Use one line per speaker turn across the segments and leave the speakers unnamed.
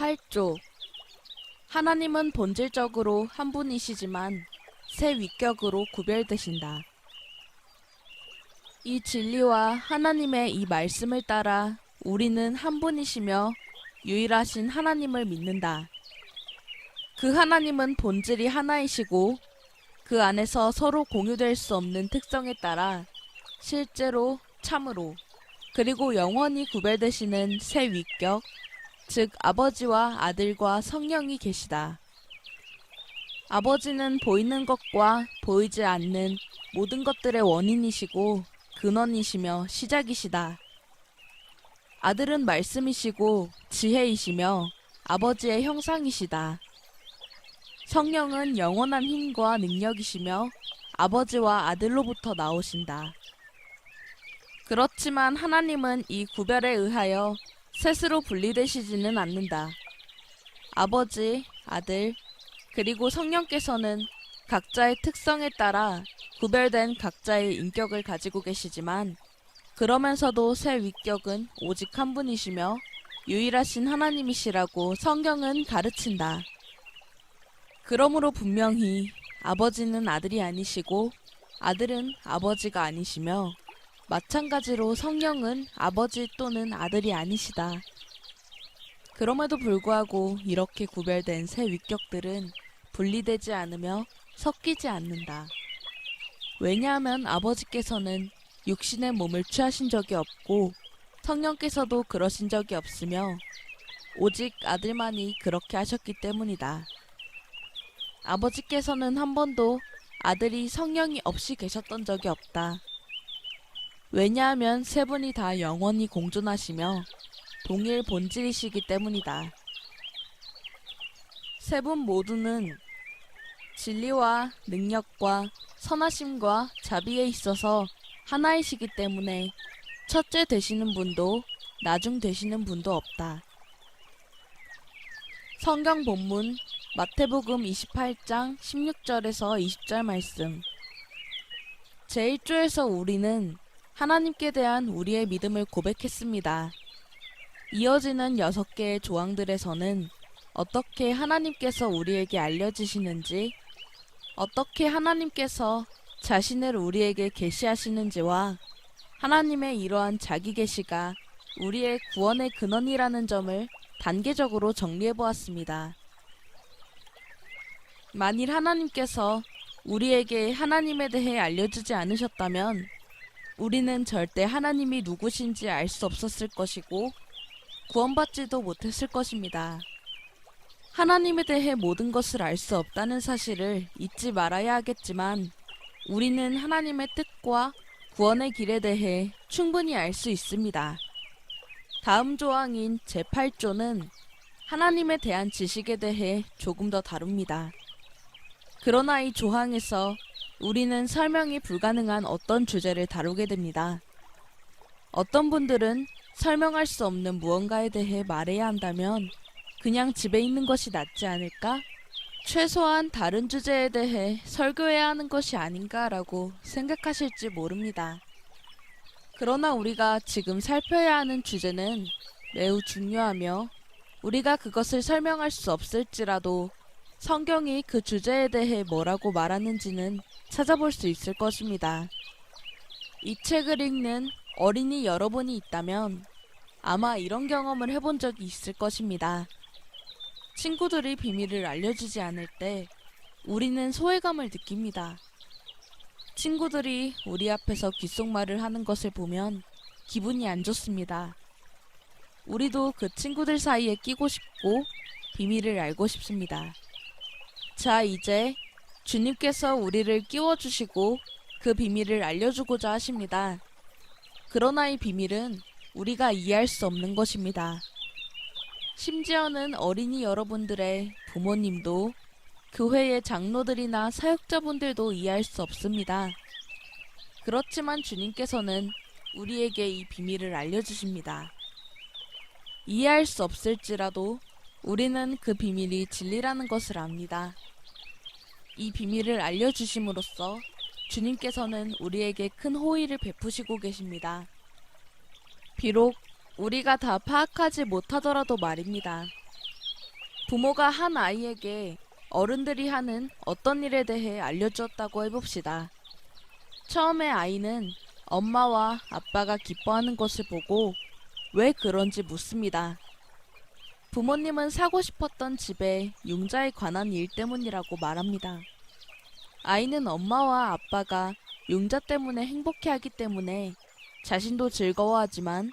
8조 하나님은 본질적으로 한 분이시지만 세 위격으로 구별되신다. 이 진리와 하나님의 이 말씀을 따라 우리는 한 분이시며 유일하신 하나님을 믿는다. 그 하나님은 본질이 하나이시고 그 안에서 서로 공유될 수 없는 특성에 따라 실제로 참으로 그리고 영원히 구별되시는 세 위격, 즉 아버지와 아들과 성령이 계시다. 아버지는 보이는 것과 보이지 않는 모든 것들의 원인이시고 근원이시며 시작이시다. 아들은 말씀이시고 지혜이시며 아버지의 형상이시다. 성령은 영원한 힘과 능력이시며 아버지와 아들로부터 나오신다. 그렇지만 하나님은 이 구별에 의하여 셋으로 분리되시지는 않는다. 아버지, 아들, 그리고 성령께서는 각자의 특성에 따라 구별된 각자의 인격을 가지고 계시지만 그러면서도 새 위격은 오직 한 분이시며 유일하신 하나님이시라고 성경은 가르친다. 그러므로 분명히 아버지는 아들이 아니시고 아들은 아버지가 아니시며 마찬가지로 성령은 아버지 또는 아들이 아니시다. 그럼에도 불구하고 이렇게 구별된 새 위격들은 분리되지 않으며 섞이지 않는다. 왜냐하면 아버지께서는 육신의 몸을 취하신 적이 없고 성령께서도 그러신 적이 없으며 오직 아들만이 그렇게 하셨기 때문이다. 아버지께서는 한 번도 아들이 성령이 없이 계셨던 적이 없다. 왜냐하면 세 분이 다 영원히 공존하시며 동일 본질이시기 때문이다. 세 분 모두는 진리와 능력과 선하심과 자비에 있어서 하나이시기 때문에 첫째 되시는 분도 나중 되시는 분도 없다. 성경 본문 마태복음 28장 16절에서 20절 말씀. 제1조에서 우리는 하나님께 대한 우리의 믿음을 고백했습니다. 이어지는 여섯 개의 조항들에서는 어떻게 하나님께서 우리에게 알려주시는지, 어떻게 하나님께서 자신을 우리에게 계시하시는지와 하나님의 이러한 자기 계시가 우리의 구원의 근원이라는 점을 단계적으로 정리해 보았습니다. 만일 하나님께서 우리에게 하나님에 대해 알려주지 않으셨다면 우리는 절대 하나님이 누구신지 알 수 없었을 것이고 구원받지도 못했을 것입니다. 하나님에 대해 모든 것을 알 수 없다는 사실을 잊지 말아야 하겠지만 우리는 하나님의 뜻과 구원의 길에 대해 충분히 알 수 있습니다. 다음 조항인 제8조는 하나님에 대한 지식에 대해 조금 더 다룹니다. 그러나 이 조항에서 우리는 설명이 불가능한 어떤 주제를 다루게 됩니다. 어떤 분들은 설명할 수 없는 무언가에 대해 말해야 한다면 그냥 집에 있는 것이 낫지 않을까? 최소한 다른 주제에 대해 설교해야 하는 것이 아닌가라고 생각하실지 모릅니다. 그러나 우리가 지금 살펴야 하는 주제는 매우 중요하며 우리가 그것을 설명할 수 없을지라도 성경이 그 주제에 대해 뭐라고 말하는지는 찾아볼 수 있을 것입니다. 이 책을 읽는 어린이 여러분이 있다면 아마 이런 경험을 해본 적이 있을 것입니다. 친구들이 비밀을 알려주지 않을 때 우리는 소외감을 느낍니다. 친구들이 우리 앞에서 귓속말을 하는 것을 보면 기분이 안 좋습니다. 우리도 그 친구들 사이에 끼고 싶고 비밀을 알고 싶습니다. 자, 이제 주님께서 우리를 끼워주시고 그 비밀을 알려주고자 하십니다. 그러나 이 비밀은 우리가 이해할 수 없는 것입니다. 심지어는 어린이 여러분들의 부모님도 교회의 장로들이나 사역자분들도 이해할 수 없습니다. 그렇지만 주님께서는 우리에게 이 비밀을 알려주십니다. 이해할 수 없을지라도 우리는 그 비밀이 진리라는 것을 압니다. 이 비밀을 알려주심으로써 주님께서는 우리에게 큰 호의를 베푸시고 계십니다. 비록 우리가 다 파악하지 못하더라도 말입니다. 부모가 한 아이에게 어른들이 하는 어떤 일에 대해 알려주었다고 해봅시다. 처음에 아이는 엄마와 아빠가 기뻐하는 것을 보고 왜 그런지 묻습니다. 부모님은 사고 싶었던 집에 융자에 관한 일 때문이라고 말합니다. 아이는 엄마와 아빠가 융자 때문에 행복해하기 때문에 자신도 즐거워하지만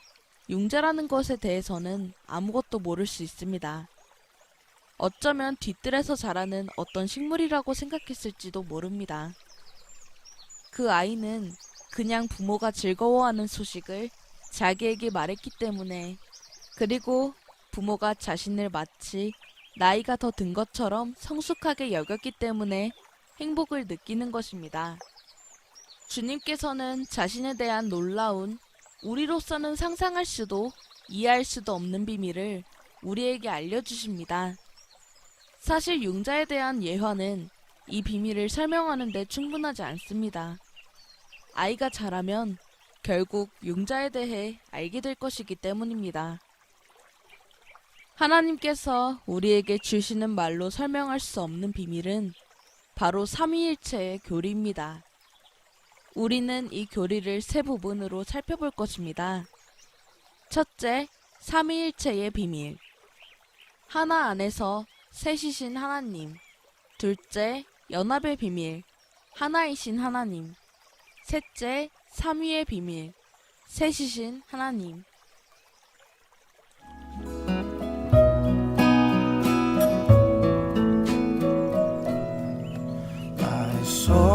융자라는 것에 대해서는 아무것도 모를 수 있습니다. 어쩌면 뒤뜰에서 자라는 어떤 식물이라고 생각했을지도 모릅니다. 그 아이는 그냥 부모가 즐거워하는 소식을 자기에게 말했기 때문에 그리고 부모가 자신을 마치 나이가 더 든 것처럼 성숙하게 여겼기 때문에 행복을 느끼는 것입니다. 주님께서는 자신에 대한 놀라운 우리로서는 상상할 수도 이해할 수도 없는 비밀을 우리에게 알려주십니다. 사실 융자에 대한 예화는 이 비밀을 설명하는 데 충분하지 않습니다. 아이가 자라면 결국 융자에 대해 알게 될 것이기 때문입니다. 하나님께서 우리에게 주시는 말로 설명할 수 없는 비밀은 바로 삼위일체의 교리입니다. 우리는 이 교리를 세 부분으로 살펴볼 것입니다. 첫째, 삼위일체의 비밀. 하나 안에서 셋이신 하나님. 둘째, 연합의 비밀. 하나이신 하나님. 셋째, 삼위의 비밀. 셋이신 하나님. So